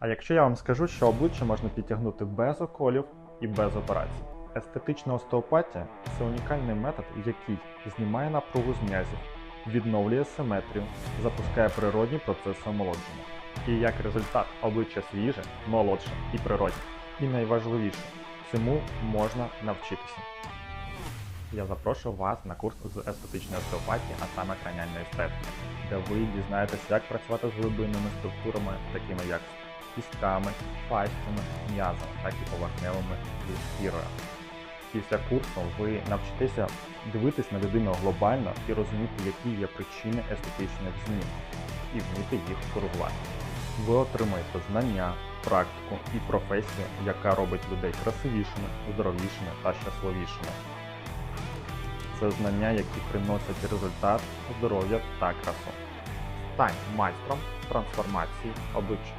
А якщо я вам скажу, що обличчя можна підтягнути без околів і без операцій? Естетична остеопатія це унікальний метод, який знімає напругу з м'язів, відновлює симетрію, запускає природні процеси омолодження. І як результат обличчя свіже, молодше і природне. І найважливіше, цьому можна навчитися. Я запрошую вас на курс з естетичної остеопатії, а саме краніальної естетики, де ви дізнаєтесь, як працювати з глибинними структурами, такими як кістками, фасціями, м'язами, так і поверхневими шкірою. Після курсу ви навчитеся дивитись на людину глобально і розуміти, які є причини естетичних змін, і вміти їх коригувати. Ви отримаєте знання, практику і професію, яка робить людей красивішими, здоровішими та щасливішими. Це знання, які приносять результат, здоров'я та красу. Стань майстром трансформації обличчя.